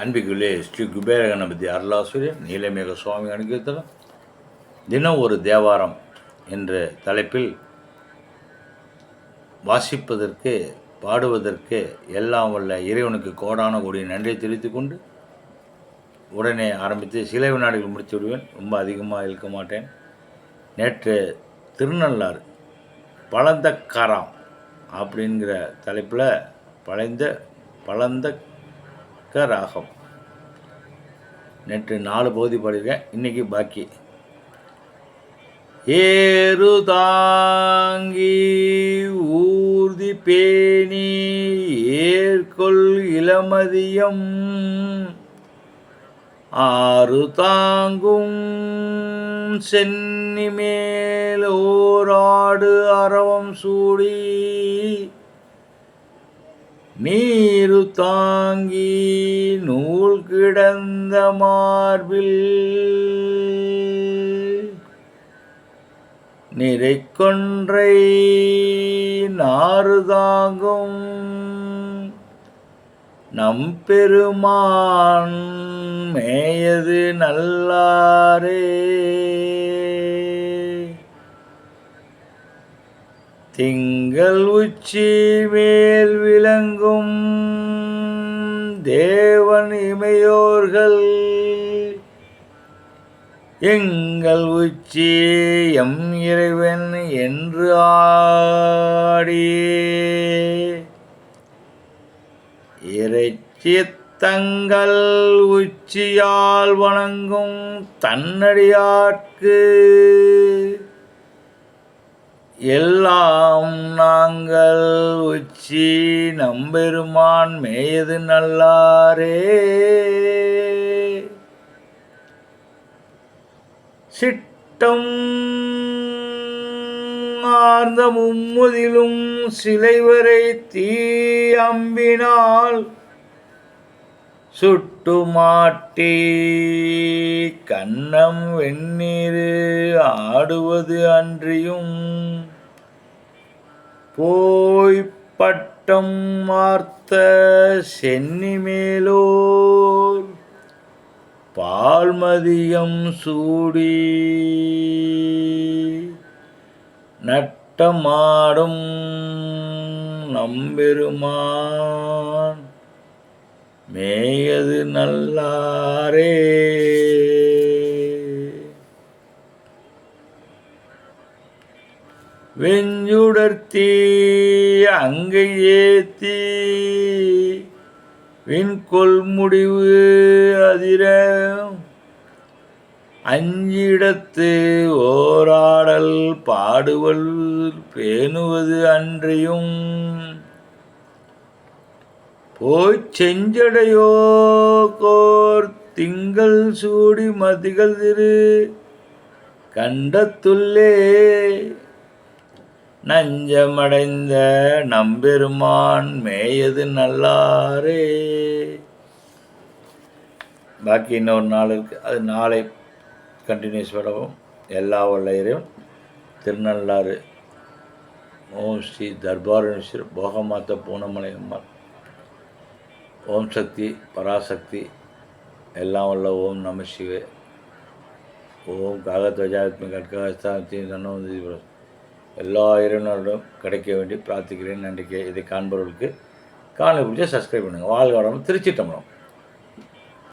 அன்பிக்குள்ளே ஸ்ரீ குபேரகணபதி அருளாசிரியர் நீலமேக சுவாமி அனுகிரத்தனம் தினம் ஒரு தேவாரம் என்ற தலைப்பில் வாசிப்பதற்கு பாடுவதற்கு எல்லாம் வல்ல இறைவனுக்கு கோடான கோடி நன்றியை தெரிவித்து கொண்டு உடனே ஆரம்பித்து சில வினாடிகள் முடித்து விடுவேன். ரொம்ப அதிகமாக இழுக்க மாட்டேன். நேற்று திருநள்ளாறு பழந்தக்காராம் அப்படிங்கிற தலைப்பில் பழைந்த பழந்தக்க ராகம் நேற்று நாலு பகுதி பாடியிருக்கேன் இன்றைக்கி பாக்கி. ஏறு தாங்கி ஊர்தி பேணி ஏற்கொள் இளமதியம். ஆறு தாங்கும் சென்னி மேல் ஓராடு அரவம் சூடி நீரு தாங்கி நூல் கிடந்த மார்பில். நிறை கொன்றை நாறு தாங்கும் நம் பெருமான் மேயது நல்லாரே. திங்கள் உச்சி மேல் விளங்கும் தேவன் இமையோர்கள். எங்கள் உச்சி எம் இறைவன் என்று ஆடியே இறைச்சி தங்கள் உச்சியால் வணங்கும் தன்னடியாட்கு எல்லாம் நாங்கள் உச்சி நம்பெருமான் மேயது நல்லாரே. சிட்டம் ஆர்ந்த மும்முதிலும் சிலைவரை தீ அம்பினால் சுட்டு மாட்டி கண்ணம் வெந்நீர் ஆடுவது அன்றியும் போய் பட்டம் மார்த்த சென்னி மேலோர் பால்மதியம் சூடி நட்டமாடும் நம்பெருமான் மேயது நல்லாரே. வெஞ்சுடர்த்தி அங்கை ஏத்தி விண்கொள் முடிவு அதிர அஞ்சிடத்து ஓராடல் பாடுவல் பேணுவது அன்றியும் போய் செஞ்சடையோ கோர் திங்கள் சூடி மதிகள் திரு கண்டத்துள்ளே நஞ்சமடைந்த நம்பெருமான் மேயது நல்லாரே. பாக்கி இன்னொரு நாள் இருக்குது அது நாளை கண்டினியூஸ் விடவும். எல்லா வல்லையரையும் திருநள்ளாறு ஓம் ஸ்ரீ தர்பாரணேஸ்வர் போகமாத்த பூனமலை அம்மாள் ஓம் சக்தி பராசக்தி எல்லாம் வல்ல ஓம் நம சிவே. ஓம் காகத்வஜாத்மி கட்காஸ்தானத்தி தன்னோந்தி எல்லா இறைவனோடும் கிடைக்க வேண்டி பிரார்த்திக்கிறேன் நன்றிக்கை. இதை காண்பவர்களுக்கு காணொலி பிடிச்சா சப்ஸ்கிரைப் பண்ணுங்கள் வாழ்க வளம் திருச்சி தமிழம்.